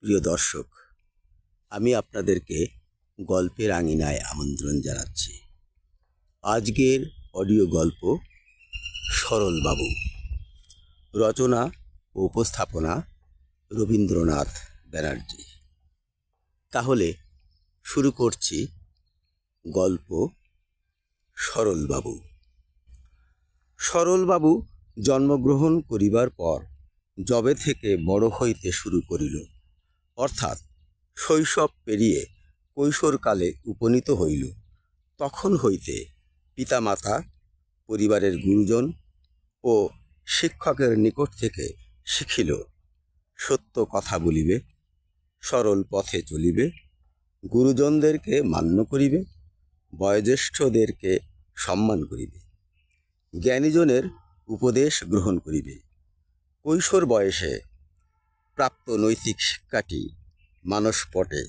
প্রিয় দর্শক, আমি আপনাদেরকে গল্পের আঙিনায় আমন্ত্রণ জানাচ্ছি। আজকের অডিও গল্প সরলবাবু। রচনা ও উপস্থাপনা রবীন্দ্রনাথ ব্যানার্জি। তাহলে শুরু করছি গল্প সরলবাবু। সরলবাবু জন্মগ্রহণ করিবার পর যবে থেকে বড় হইতে শুরু করিল। অর্থাৎ শৈশব পেরিয়ে কৈশোরকালে উপনীত হইল। তখন হইতে পিতামাতা, পরিবারের গুরুজন ও শিক্ষকের নিকট থেকে শিখিল, সত্য কথা বলিবে, সরল পথে চলিবে, গুরুজনদেরকে মান্য করিবে, বয়োজ্যেষ্ঠদেরকে সম্মান করিবে, জ্ঞানীজনের উপদেশ গ্রহণ করিবে। কৈশোর বয়সে প্রাপ্ত নৈতিক শিক্ষাটি মানসপটে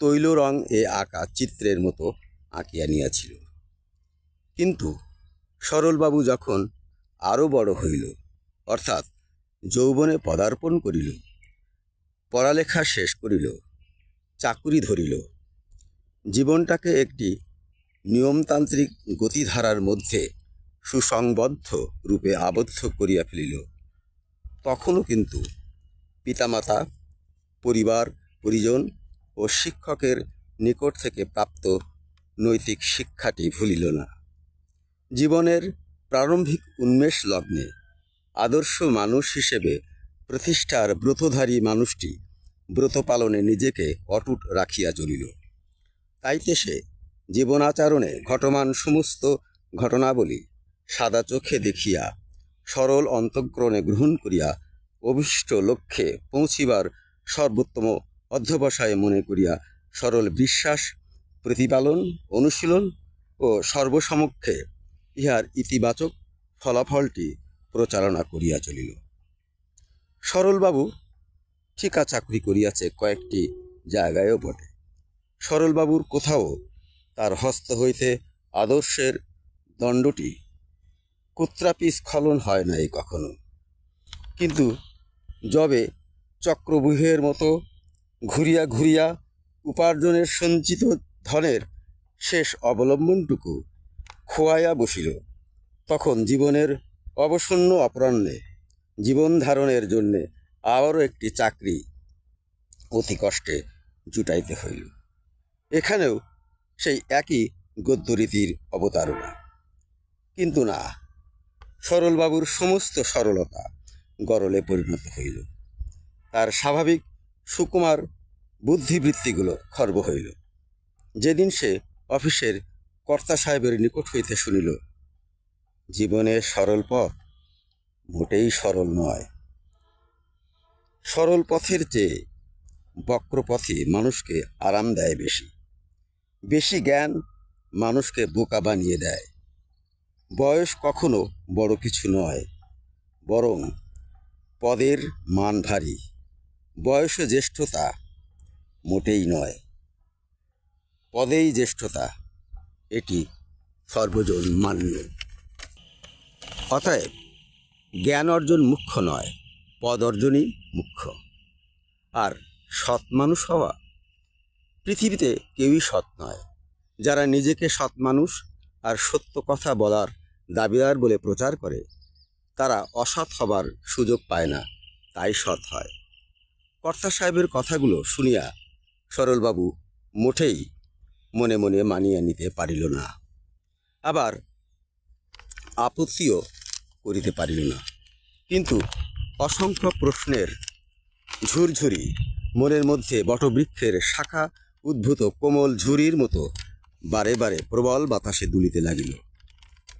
তৈল রং এ আঁকা চিত্রের মতো আঁকিয়া নিয়াছিল। কিন্তু সরলবাবু যখন আরও বড় হইল, অর্থাৎ যৌবনে পদার্পণ করিল, পড়ালেখা শেষ করিল, চাকুরি ধরিল, জীবনটাকে একটি নিয়মতান্ত্রিক গতিধারার মধ্যে সুসংবদ্ধ রূপে আবদ্ধ করিয়া ফেলিল, তখনও কিন্তু পিতামাতা, পরিবার, পরিজন ও শিক্ষকের নিকট থেকে প্রাপ্ত নৈতিক শিক্ষাটি ভুলিল না। জীবনের প্রারম্ভিক উন্মেষ লগ্নে আদর্শ মানুষ হিসেবে প্রতিষ্ঠার ব্রতধারী মানুষটি ব্রত পালনে নিজেকে অটুট রাখিয়া চলিল। তাইতে সে জীবনাচরণে ঘটমান সমস্ত ঘটনাবলী সাদা চোখে দেখিয়া সরল অন্তঃকরণে গ্রহণ করিয়া অভিষ্ট লক্ষ্যে পৌঁছিবার সর্বোত্তম অধ্যবসায় মনে করিয়া সরল বিশ্বাস, প্রতিপালন, অনুশীলন ও সর্বসমক্ষে ইহার ইতিবাচক ফলাফলটি প্রচারণা করিয়া চলিল। সরলবাবু ঠিকা চাকরি করিয়াছে কয়েকটি জায়গায়ও বটে। সরলবাবুর কোথাও তার হস্ত হইতে আদর্শের দণ্ডটি কুত্রাপি স্খলন হয় নাই কখনো। কিন্তু যবে চক্রবুহের মতো ঘুরিয়া ঘুরিয়া উপার্জনের সঞ্চিত ধনের শেষ অবলম্বনটুকু খোয়াইয়া বসিল। তখন জীবনের অবসন্ন অপরাহ্নে, জীবন ধারণের জন্যে আবারও একটি চাকরি অতি কষ্টে জুটাইতে হইল। এখানেও সেই একই গদ্যরীতির অবতারণা। কিন্তু না, সরলবাবুর সমস্ত সরলতা গরলে পরিণত হইল। তার স্বাভাবিক সুকুমার বুদ্ধিবৃত্তিগুলো খর্ব হইল। যেদিন সে অফিসের কর্তা সাহেবের নিকট হইতে শুনিল জীবনের সরল পথ মোটেই সরল নয়। সরল পথের চেয়ে বক্রপথে মানুষকে আরাম দেয় বেশি। বেশি জ্ঞান মানুষকে বোকা বানিয়ে দেয়। বয়স কখনো বড় কিছু নয়, বরং পদের মান ভারী বয়স জ্যেষ্ঠতা মোটেই নয়। পদেই জ্যেষ্ঠতা, এটি সর্বজন মান্য অতএব, জ্ঞান অর্জন মুখ্য নয়, পদ অর্জনই মুখ্য। আর সৎ মানুষ হওয়া, পৃথিবীতে কেউই সৎ নয়। যারা নিজেকে সৎ মানুষ আর সত্য কথা বলার দাবিদার বলে প্রচার করে তারা অসৎ হবার সুযোগ পায় না, তাই সৎ হয়। কর্তা সাহেবের কথাগুলো শুনিয়া সরলবাবু মোটেই মনে মনে মানিয়ে নিতে পারিল না, আবার আপত্তিও করিতে পারিল না। কিন্তু অসংখ্য প্রশ্নের ঝুরঝুরি মনের মধ্যে বটবৃক্ষের শাখা উদ্ভূত কোমল ঝুরির মতো বারে বারে প্রবল বাতাসে দুলিতে লাগিল।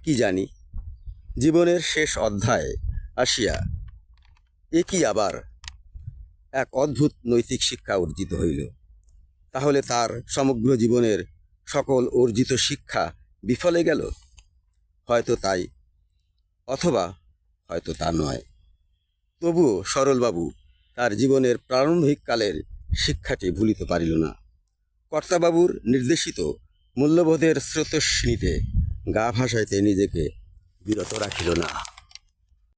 কি জানি জীবনের শেষ অধ্যায়ে আসিয়া, এ কি আবার? এক অদ্ভুত নৈতিক শিক্ষা অর্জিত হইল। তাহলে তার সমগ্র জীবনের সকল অর্জিত শিক্ষা বিফলে গেল? হয়তো তাই, অথবা হয়তো তা নয়। তবুও সরলবাবু তার জীবনের প্রারম্ভিক কালের শিক্ষাটি ভুলিতে পারিল না। কর্তাবাবুর নির্দেশিত মূল্যবোধের স্রোতস্বিনীতে গা ভাসাইতে নিজেকে বিরত রাখিল না